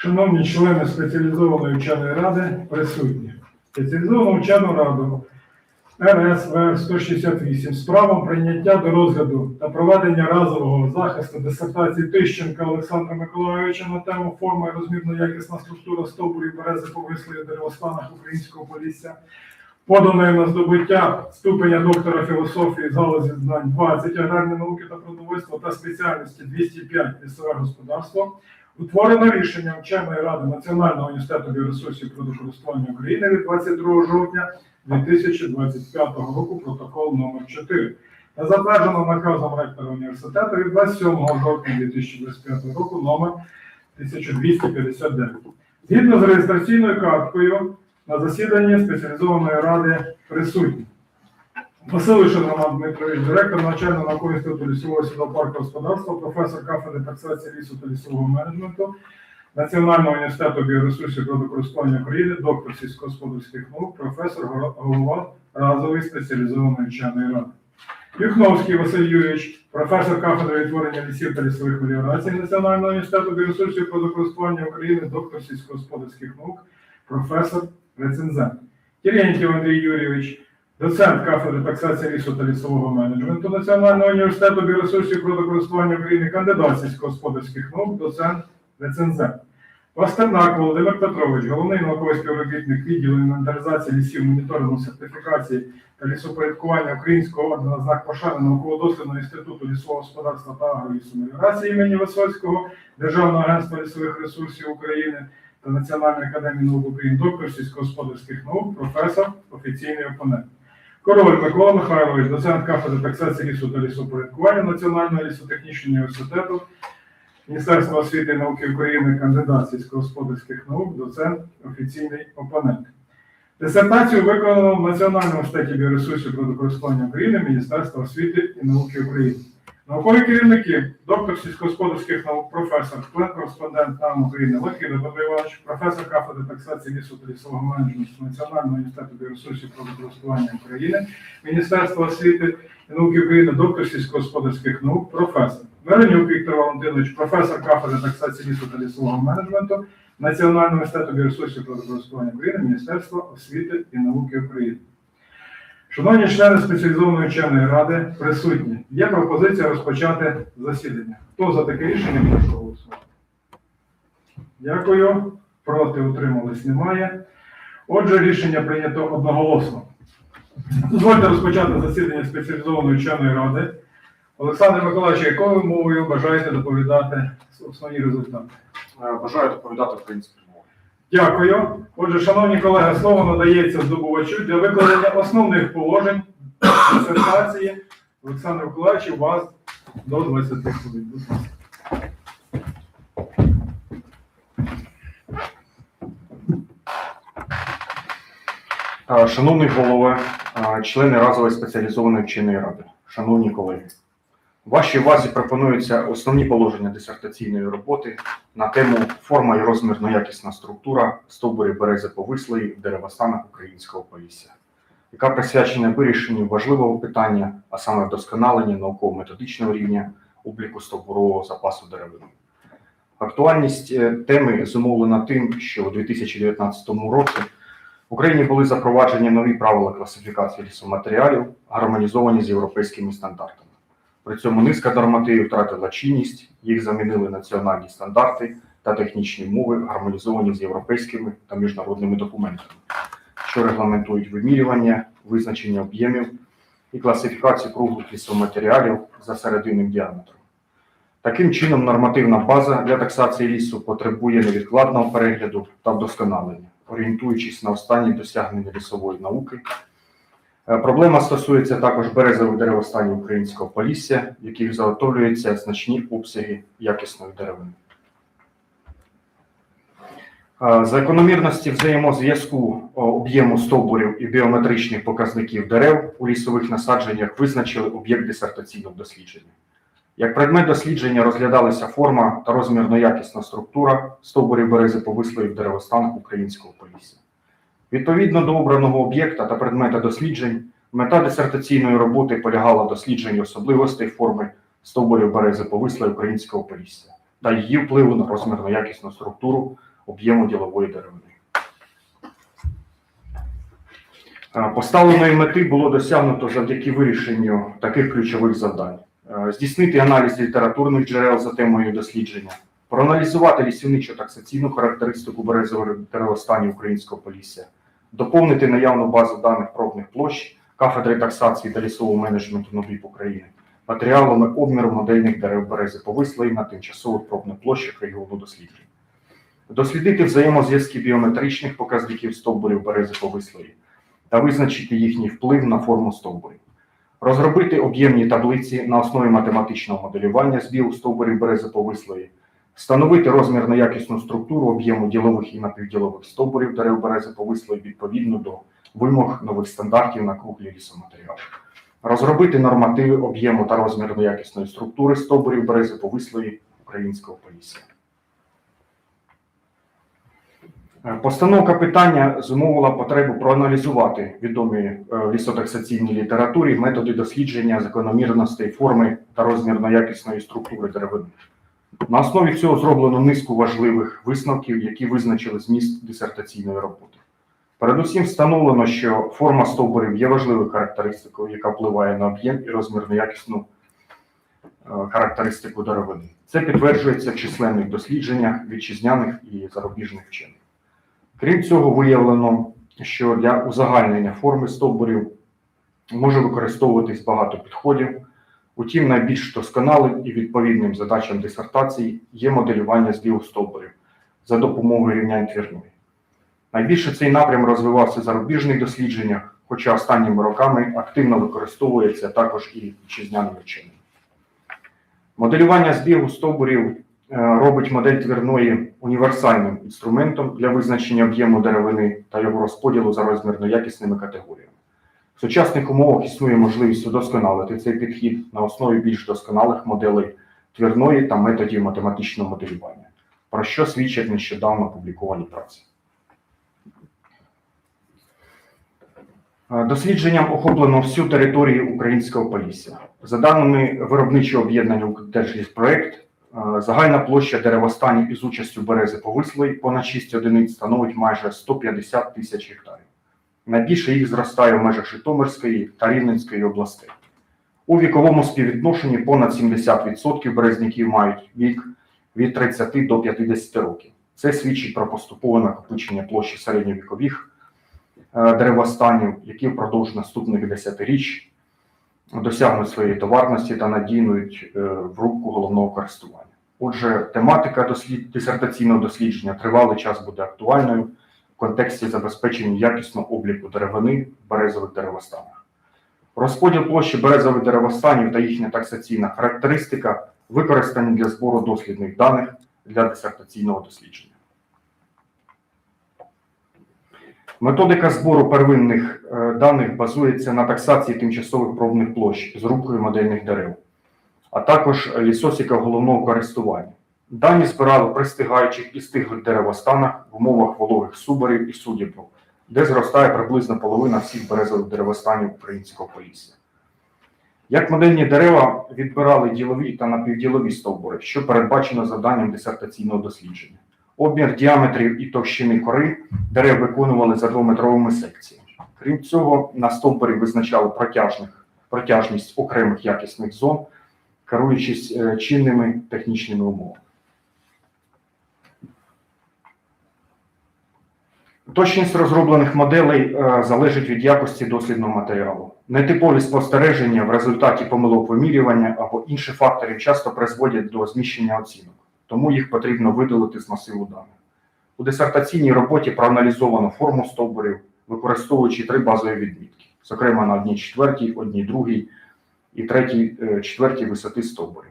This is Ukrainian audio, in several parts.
Шановні члени спеціалізованої вченої ради, присутні. Спеціалізовану вчену раду РСВР 168 з правом прийняття до розгляду та проведення разового захисту дисертації Тищенка Олександра Миколайовича на тему форма і розмірно якісна структура стовбурів берези повислої деревостанах українського полісся, поданої на здобуття ступеня доктора філософії галузі знань 20 аграрні науки та продовольства та спеціальності 205 лісове господарство, утворено рішення вченої ради Національного університету біоресурсів природокористування України від 22 жовтня 2025 року, протокол номер 4 та затверджено наказом ректора університету від 27 жовтня 2025 року номер 1259. Згідно з реєстраційною карткою на засіданні спеціалізованої ради присутні. Василишин Роман Дмитрович, директор навчального наукового інституту лісового сільського господарства, професор кафедри таксації лісу та лісового менеджменту Національного університету біоресурсів природокористування України, доктор сільськогосподарських наук, професор голова разової спеціалізованої вченої ради. Юхновський Василь Юрійович, професор кафедри відтворення лісів та лісових меліорацій Національного університету біоресурсів природокористування України, доктор сільськогосподарських наук, професор рецензент. Терентьєв Андрій Юрійович, доцент кафедри таксації лісу та лісового менеджменту Національного університету біоресурсів природокористування України, кандидат сільськогосподарських наук, доцент рецензент. Пастернак Володимир Петрович, головний науковий співробітник відділу інвентаризації лісів, моніторингу, сертифікації та лісопорядкування Українського ордена знак пошани науково-дослідного інституту лісового господарства та агролісомеліорації імені Висоцького, Державного агентства лісових ресурсів України та Національної академії наук України, доктор сільськогосподарських наук, професор, офіційний опонент. Король Микола Михайлович, доцент кафедри таксації лісу та лісопорядкування Національного лісотехнічного університету, Міністерства освіти і науки України, кандидат сільськогосподарських наук, доцент, офіційний опонент. Дисертацію виконано в Національному штаті біоресурсів природокористування України Міністерства освіти і науки України. Наукові керівники, доктор сільськогосподарських наук, професор, член кореспондент НАМ України Петро Іванович, професор кафедри таксації лісу та лісового менеджменту Національного університету біоресурсів природокористування України, Міністерства освіти і науки України, доктор сільськогосподарських наук, професор. Веренюк Віктор Валентинович, професор кафедри таксації лісу та лісового менеджменту Національного університету біоресурсів природокористування України, Міністерства освіти і науки України. Шановні члени спеціалізованої вченої ради, присутні. Є пропозиція розпочати засідання. Хто за таке рішення прошу голосувати? Дякую. Проти утримались немає. Отже, рішення прийнято одноголосно. Дозвольте розпочати засідання спеціалізованої вченої ради. Олександр Миколаївич, якою мовою бажаєте доповідати основні результати? Е, Бажаю доповідати українською мовою. Дякую. Отже, шановні колеги, слово надається здобувачу для викладення основних положень дисертації. Олександр Миколаївич, у вас до 20 хвилин. Е, Шановний голове, е, члени разової спеціалізованої вченої ради, шановні колеги, вашій увазі пропонуються основні положення дисертаційної роботи на тему форма і розмірно якісна структура стовбурів берези повислої в деревостанах українського полісся, яка присвячена вирішенню важливого питання, а саме вдосконаленню науково-методичного рівня обліку стовбурового запасу деревини. Актуальність е, теми зумовлена тим, що у 2019 році в Україні були запроваджені нові правила класифікації лісоматеріалів, гармонізовані з європейськими стандартами. При цьому низка нормативів втратила чинність, їх замінили національні стандарти та технічні мови, гармонізовані з європейськими та міжнародними документами, що регламентують вимірювання, визначення об'ємів і класифікацію круглих лісоматеріалів за серединним діаметром. Таким чином, нормативна база для таксації лісу потребує невідкладного перегляду та вдосконалення, орієнтуючись на останні досягнення лісової науки. Е, Проблема стосується також березових деревостанів українського полісся, в яких заготовлюються значні обсяги якісної деревини. Е, За економірності взаємозв'язку об'єму стовбурів і біометричних показників дерев у лісових насадженнях визначили об'єкт дисертаційного дослідження. Як предмет дослідження розглядалися форма та розмірно якісна структура стовбурів берези повислої в деревостанах українського полісся. Відповідно до обраного об'єкта та предмета досліджень, мета дисертаційної роботи полягала в дослідженні особливостей форми стовбурів берези повислої українського полісся та її впливу на розмірно якісну структуру об'єму ділової деревини. Е, Поставленої мети було досягнуто завдяки вирішенню таких ключових завдань: Е, здійснити аналіз літературних джерел за темою дослідження, проаналізувати лісівничо-таксаційну характеристику березових деревостанів українського полісся, доповнити наявну базу даних пробних площ кафедри таксації та лісового менеджменту НОБІП України матеріалами обміру модельних дерев берези повислої на тимчасових пробних площах регіону досліджень. Дослідити взаємозв'язки біометричних показників стовбурів берези повислої та визначити їхній вплив на форму стовбурів. Розробити об'ємні таблиці на основі математичного моделювання збігу стовбурів берези повислої, встановити розмірно якісну структуру об'єму ділових і напівділових стовбурів дерев берези повислої відповідно до вимог нових стандартів на круглі лісоматеріали. Розробити нормативи об'єму та розмірно якісної структури стовбурів берези повислої українського полісся. Е, Постановка питання зумовила потребу проаналізувати відомі е, в лісотаксаційній літературі методи дослідження закономірностей форми та розмірно-якісної структури деревини. На основі цього зроблено низку важливих висновків, які визначили зміст дисертаційної роботи. Передусім встановлено, що форма стовбурів є важливою характеристикою, яка впливає на об'єм і розмірно-якісну е, характеристику деревини. Це підтверджується в численних дослідженнях вітчизняних і зарубіжних вчених. Крім цього, виявлено, що для узагальнення форми стовбурів може використовуватись багато підходів. Утім, найбільш досконалим і відповідним задачам дисертації є моделювання збігу стовбурів за допомогою рівнянь твірної. Найбільше цей напрям розвивався в зарубіжних дослідженнях, хоча останніми роками активно використовується також і вітчизняними вченими. Моделювання збігу стовбурів е, робить модель твірної універсальним інструментом для визначення об'єму деревини та його розподілу за розмірно-якісними категоріями. В сучасних умовах існує можливість удосконалити цей підхід на основі більш досконалих моделей твірної та методів математичного моделювання, про що свідчать нещодавно опубліковані праці. Е, Дослідженням охоплено всю територію українського полісся. За даними виробничого об'єднання «Укрдержліспроект», е, загальна площа деревостанів із участю берези повислої понад 6 одиниць становить майже 150 тисяч гектарів. Найбільше їх зростає в межах Житомирської та Рівненської областей. У віковому співвідношенні понад 70% березняків мають вік від 30 до 50 років. Це свідчить про поступове накопичення площі середньовікових е, деревостанів, які впродовж наступних десятиріч досягнуть своєї товарності та надійнують е, в рубку головного користування. Отже, тематика дисертаційного дослідження тривалий час буде актуальною контексті забезпечення якісного обліку деревини в березових деревостанах. Розподіл площі березових деревостанів та їхня таксаційна характеристика використані для збору дослідних даних для дисертаційного дослідження. Методика збору первинних е, даних базується на таксації тимчасових пробних площ з рубкою модельних дерев, а також лісосіка головного користування. Дані збирали пристигаючих і стиглих деревостанах в умовах вологих суборів і судібру, де зростає приблизно половина всіх березових деревостанів українського полісся. Як модельні дерева відбирали ділові та напівділові стовбури, що передбачено завданням дисертаційного дослідження. Обмір діаметрів і товщини кори дерев виконували за двометровими секціями. Крім цього, на стовбурі визначали протяжність окремих якісних зон, керуючись е, чинними технічними умовами. Точність розроблених моделей е, залежить від якості дослідного матеріалу. Нетипові спостереження в результаті помилок вимірювання або інших факторів часто призводять до зміщення оцінок, тому їх потрібно видалити з масиву даних. У дисертаційній роботі проаналізовано форму стовбурів, використовуючи три базові відмітки, зокрема на одній четвертій, одній другій і третій е, четвертій висоти стовбурів.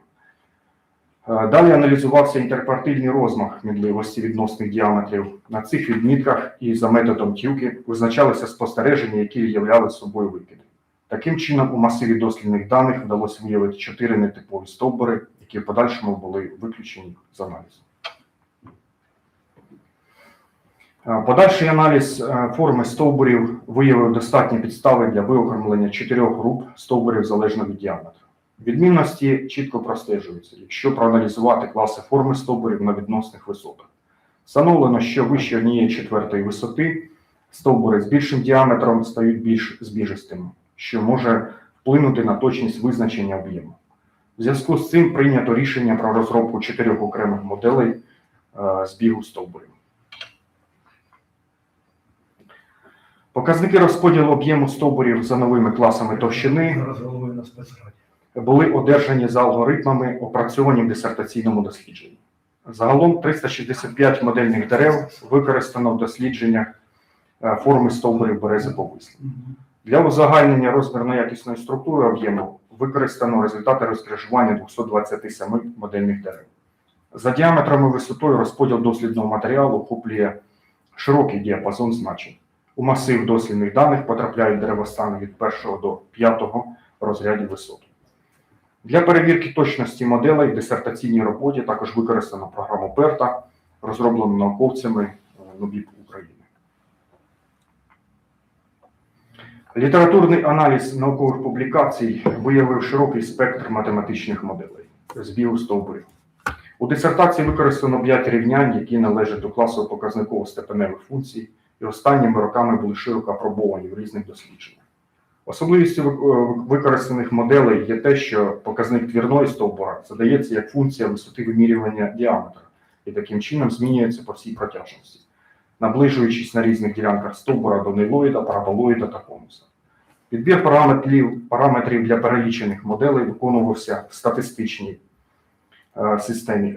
Е, Далі аналізувався інтерпартильний розмах мідливості відносних діаметрів. На цих відмітках і за методом тюки визначалися спостереження, які являли собою викиди. Таким чином, у масиві дослідних даних вдалося виявити чотири нетипові стовбури, які в подальшому були виключені з аналізу. Е, Подальший аналіз е, форми стовбурів виявив достатні підстави для виокремлення чотирьох груп стовбурів залежно від діаметру. Відмінності чітко простежуються, якщо проаналізувати класи форми стовбурів на відносних висотах. Встановлено, що вище однієї четвертої висоти стовбури з більшим діаметром стають більш збіжистими, що може вплинути на точність визначення об'єму. В зв'язку з цим прийнято рішення про розробку чотирьох окремих моделей е, збігу стовбурів. Показники розподілу об'єму стовбурів за новими класами товщини Зараз головою на спецраді. Були одержані за алгоритмами, опрацьовані в дисертаційному дослідженні. Загалом 365 модельних дерев використано в дослідженнях е, форми стовбурів берези повисли. Для узагальнення розмірно-якісної структури об'єму використано результати розкрижування 227 модельних дерев. За діаметром і висотою розподіл дослідного матеріалу охоплює широкий діапазон значень. У масив дослідних даних потрапляють деревостани від 1 до 5 розрядів висот. Для перевірки точності моделей в дисертаційній роботі також використано програму PERTA, розроблену науковцями е, НУБІП України. Літературний аналіз наукових публікацій виявив широкий спектр математичних моделей збігу стовбурів. У дисертації використано 5 рівнянь, які належать до класу показниково-степеневих функцій, і останніми роками були широко апробовані в різних дослідженнях. Особливістю е, використаних моделей є те, що показник твірної стовбура задається як функція висоти вимірювання діаметра і таким чином змінюється по всій протяжності, наближуючись на різних ділянках стовбура до нейлоїда, параболоїда та конуса. Підбір параметрів, параметрів для перелічених моделей виконувався в статистичній е, системі